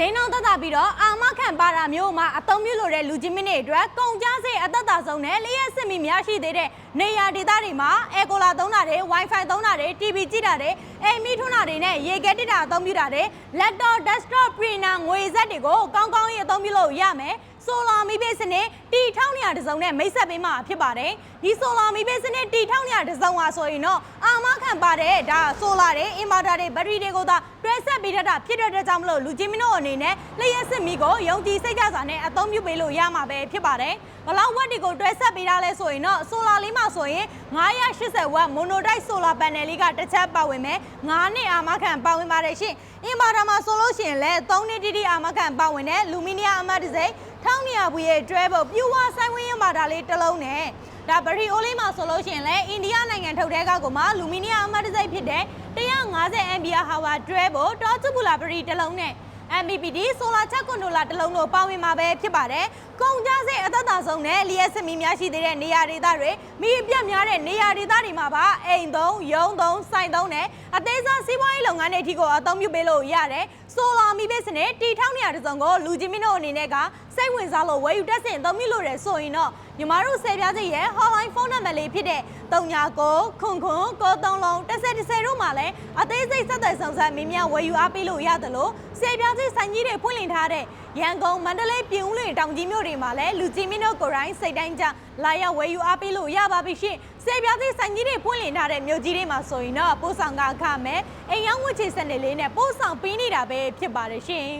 ဈေးနှုန်းသက်သာပြီးတော့အာမခံပါတာမျိုးမှာအသုံးပြုလို့တဲ့လူချင်းမင်းတွေအတွက်ကုန်ကြစေအသက်သာဆုံးနဲ့လျှက်စစ်မီများရှိသေးတဲ့နေရာဒေသတွေမှာအေကိုလာသုံးတာတွေ Wi-Fi သုံးတာတွေ TV ကြည့်တာတွေအိမ်မီထွန်းတာတွေနဲ့ရေခဲတစ်တာအသုံးပြုတာတွေ laptop desktop printer ငွေစက်တွေကိုကောင်းကောင်းကြီးအသုံးပြုလို့ရမယ် ဆိုလာမီဘေးစနစ်တီထောင်းနေရတစ်စုံနဲ့မိတ်ဆက်ပေးမှာဖြစ်ပါတယ်ဒီဆိုလာမီဘေးစနစ်တီထောင်းနေရတစ်စုံဟာဆိုရင်တော့အာမခံပါတဲ့ဒါဆိုလာတွေအင်ဗာတာတွေဘက်ထရီတွေကိုသာတွဲဆက်ပေးတတ်တာဖြစ်တဲ့အတွက်ကြောင့်မလို့လူချင်းမင်းတို့အနေနဲ့လျှက်စစ်မီကိုယုံကြည်စိတ်ကြစွာနဲ့အသုံးပြုပေးလို့ရမှာပဲဖြစ်ပါတယ်ဘလောက်ဝက်တွေကိုတွဲဆက်ပေးတာလဲဆိုရင်တော့ဆိုလာလေးမှာဆိုရင်980ဝက်မိုနိုတိုက်ဆိုလာပန်နယ်လေးကတစ်ချက်ပါဝင်မယ်9နှစ်အာမခံပါဝင်ပါတယ်ရှင်အင်ဗာတာမှာဆိုလို့ရှိရင်လည်း3နှစ်တိတိအာမခံပါဝင်တဲ့လူမီနီယံအမတ်တစ်စိမ့် ထောင်းနေရဘူးရဲ့တွဲဖို့ပြူဝဆိုင်ဝင်းရမှာဒါလေးတစ်လုံးနဲ့ဒါဗရီအိုလေးမှာဆိုလို့ရှိရင်လည်းအိန္ဒိယနိုင်ငံထုတ်တဲ့ကကမှလူမီနီယံအမတ်တစ်စိမ့်ဖြစ်တဲ့ 150 ampere hour တွဲဖို့တောချူပူလာဗရီတစ်လုံးနဲ့ MBPD ဆိုလာချက်ကွန်ဒိုလာတစ်လုံးတို့ပါဝင်မှာပဲဖြစ်ပါတယ်။ကုန်ကြစိတ်အသက်သာဆုံးနဲ့လျှက်စမီများရှိသေးတဲ့နေရာဒေသတွေမိအပြတ်များတဲ့နေရာဒေသတွေမှာပါအိမ်သုံးရုံးသုံးဆိုင်သုံးနဲ့အသေးစားစီးပွားရေးလုပ်ငန်းတွေအထိကိုအသုံးပြုပေးလို့ရတယ်။ဆိုလာမီဘစ်စနဲ့တီထောင်းနေရာတစ်စုံကိုလူချင်းမင်းတို့အနေနဲ့ကစိတ်ဝင်စားလို့ဝယ်ယူတက်ဆင်အသုံးပြုလို့ရဆိုရင်တော့ညီမတို့ဆယ်ပြားစိတ်ရဲ့ hotline ဖုန်းနံပါတ်လေးဖြစ်တဲ့39ခွန်ခွန်93လုံး10 10တို့မှာလည်းအသေးစိတ်ဆက်သွယ်ဆောင်ဆက်မင်းများဝယ်ယူအားပေးလို့ရတယ်လို့ဆယ်ပြားစိတ်ဆိုင်ကြီးတွေဖွင့်လှစ်ထားတဲ့ရန်ကုန်မန္တလေးပြည်ဦးလွင်တောင်ကြီးမြို့တွေမှာလည်းလူကြီးမင်းတို့ကိုယ်တိုင်စိတ်တိုင်းကြလာရောက်ဝယ်ယူအားပေးလို့ရပါပြီရှင်ဆယ်ပြားစိတ်ဆိုင်ကြီးတွေဖွင့်လှစ်ထားတဲ့မြို့ကြီးတွေမှာဆိုရင်တော့ပို့ဆောင်ကအခမဲ့အိမ်ရောက်ဝတ်ချေစနစ်လေးနဲ့ပို့ဆောင်ပေးနေတာပဲဖြစ်ပါတယ်ရှင်